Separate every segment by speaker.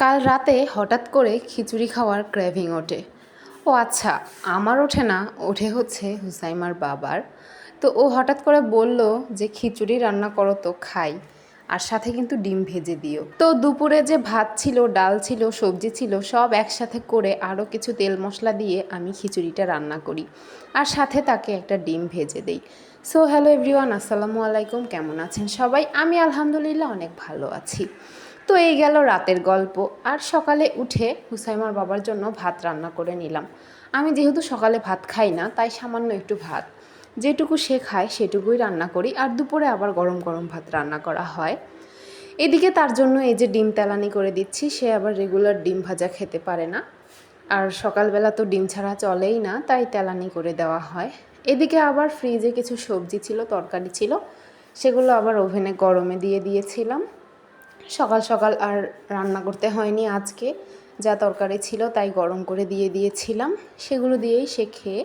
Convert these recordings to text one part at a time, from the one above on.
Speaker 1: কাল রাতে হঠাৎ করে খিচুড়ি খাওয়ার ক্র্যাভিং ওঠে। ও আচ্ছা আমার ওঠে না, ওঠে হচ্ছে হুসাইমার বাবার। তো ও হঠাৎ করে বলল যে খিচুড়ি রান্না করো তো খাই, আর সাথে কিন্তু ডিম ভেজে দিও। তো দুপুরে যে ভাত ছিল, ডাল ছিল, সবজি ছিল, সব একসাথে করে আরও কিছু তেল মশলা দিয়ে আমি খিচুড়িটা রান্না করি, আর সাথে তাকে একটা ডিম ভেজে দেই। সো হ্যালো এভরিওয়ান, আসসালামু আলাইকুম, কেমন আছেন সবাই? আমি আলহামদুলিল্লাহ অনেক ভালো আছি। তো এই গেল রাতের গল্প। আর সকালে উঠে হুসাইমার বাবার জন্য ভাত রান্না করে নিলাম। আমি যেহেতু সকালে ভাত খাই না, তাই সামান্য একটু ভাত। যেটুকু সে খায় সেটুকুই রান্না করি, আর দুপুরে আবার গরম গরম ভাত রান্না করা হয়। এদিকে তার জন্য এই যে ডিম তেলানি করে দিচ্ছি, সে আবার রেগুলার ডিম ভাজা খেতে পারে না। আর সকালবেলা তো ডিম ছাড়া চলেই না, তাই তেলানি করে দেওয়া হয়। এদিকে আবার ফ্রিজে কিছু সবজি ছিল, তরকারি ছিল, সেগুলো আবার ওভেনে গরমে দিয়ে দিয়েছিলাম। সকাল সকাল আর রান্না করতে হয়নি আজকে। যা তরকারি ছিল তাই গরম করে দিয়ে দিয়েছিলাম। সেগুলো দিয়েই সে খেয়ে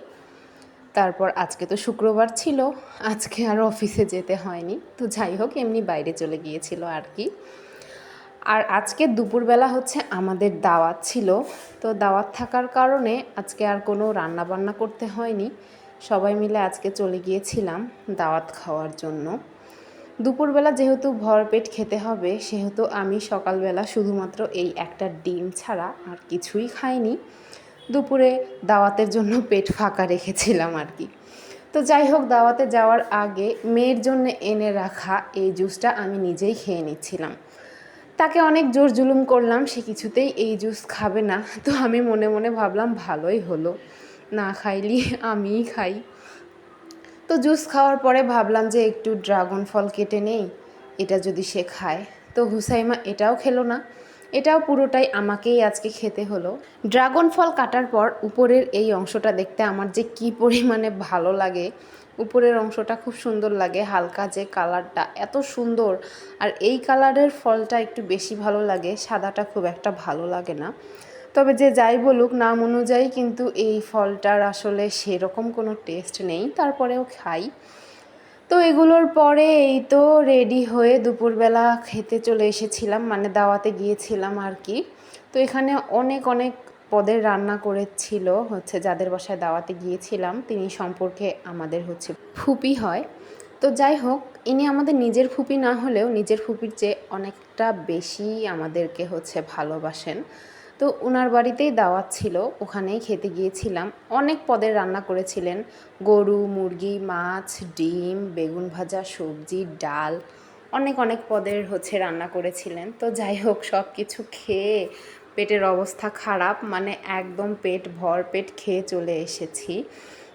Speaker 1: তারপর আজকে তো শুক্রবার ছিল, আজকে আর অফিসে যেতে হয়নি। তো যাই হোক, এমনি বাইরে চলে গিয়েছিল আর কি। আর আজকে দুপুরবেলা হচ্ছে আমাদের দাওয়াত ছিল। তো দাওয়াত থাকার কারণে আজকে আর কোনো রান্না বান্না করতে হয়নি। সবাই মিলে আজকে চলে গিয়েছিলাম দাওয়াত খাওয়ার জন্য। দুপুরবেলা যেহেতু ভরপেট খেতে হবে, সেহেতু আমি সকালবেলা শুধুমাত্র এই একটা ডিম ছাড়া আর কিছুই খাইনি। দুপুরে দাওয়াতের জন্য পেট ফাঁকা রেখেছিলাম আর কি। তো যাই হোক, দাওয়াতে যাওয়ার আগে মেয়ের জন্য এনে রাখা এই জুসটা আমি নিজেই খেয়ে নিচ্ছিলাম। তাকে অনেক জোর জুলুম করলাম, সে কিছুতেই এই জুস খাবে না। তো আমি মনে মনে ভাবলাম, ভালোই হলো। না খাইলি, আমিই খাই। তো জুস খাওয়ার পরে ভাবলাম যে একটু ড্রাগন ফল কেটে নেই, এটা যদি সে খায়। তো হুসাইমা এটাও খেলো না। এটাও পুরোটাই আমাকেই আজকে খেতে হলো। ড্রাগন ফল কাটার পর উপরের এই অংশটা দেখতে আমার যে কি পরিমাণে ভালো লাগে। উপরের অংশটা খুব সুন্দর লাগে, হালকা যে কালারটা এত সুন্দর। আর এই কালারের ফলটা একটু বেশি ভালো লাগে, সাদাটা খুব একটা ভালো লাগে না। তবে যে যাই বলুক নাম অনুযায়ী কিন্তু এই ফলটার আসলে সেরকম কোনো টেস্ট নেই, তারপরেও খাই। তো এগুলোর পরে এই তো রেডি হয়ে দুপুরবেলা খেতে চলে এসেছিলাম মানে দাওয়াতে গিয়েছিলাম আর কি। তো এখানে অনেক অনেক পদের রান্না করেছিল হচ্ছে যাদের বাসায় দাওয়াতে গিয়েছিলাম, তিনি সম্পর্কে আমাদের হচ্ছে ফুপি হয়। তো যাই হোক, ইনি আমাদের নিজের ফুপি না হলেও নিজের ফুপির চেয়ে অনেকটা বেশি আমাদেরকে হচ্ছে ভালোবাসেন। তো ওনার বাড়িতেই দাওয়াত ছিল, ওখানেই খেতে গিয়েছিলাম। অনেক পদের রান্না করেছিলেন। গরু, মুরগি, মাছ, ডিম, বেগুন ভাজা, সবজি, ডাল, অনেক অনেক পদের হচ্ছে রান্না করেছিলেন। তো যাই হোক সব কিছু খেয়ে পেটের অবস্থা খারাপ মানে একদম পেট ভর পেট খেয়ে চলে এসেছি।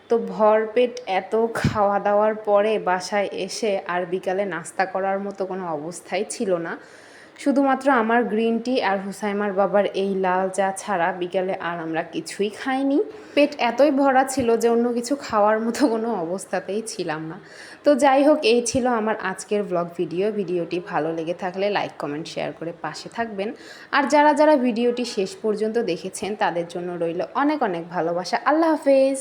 Speaker 1: তো ভরপেট এত খাওয়া দাওয়ার পরে বাসায় এসে আর বিকালে নাস্তা করার মতো কোনো অবস্থাই ছিল না। শুধুমাত্র আমার গ্রিন টি আর হুসাইমার বাবার এই লাল চা ছাড়া বিকালে আর আমরা কিছুই খাইনি। পেট এতই ভরা ছিল যে অন্য কিছু খাওয়ার মতো কোনো অবস্থাতেই ছিলাম না। তো যাই হোক, এই ছিল আমার আজকের ব্লগ ভিডিও ভিডিওটি ভালো লেগে থাকলে লাইক কমেন্ট শেয়ার করে পাশে থাকবেন। আর যারা যারা ভিডিওটি শেষ পর্যন্ত দেখেছেন, তাদের জন্য রইল অনেক অনেক ভালোবাসা। আল্লাহ হাফেজ!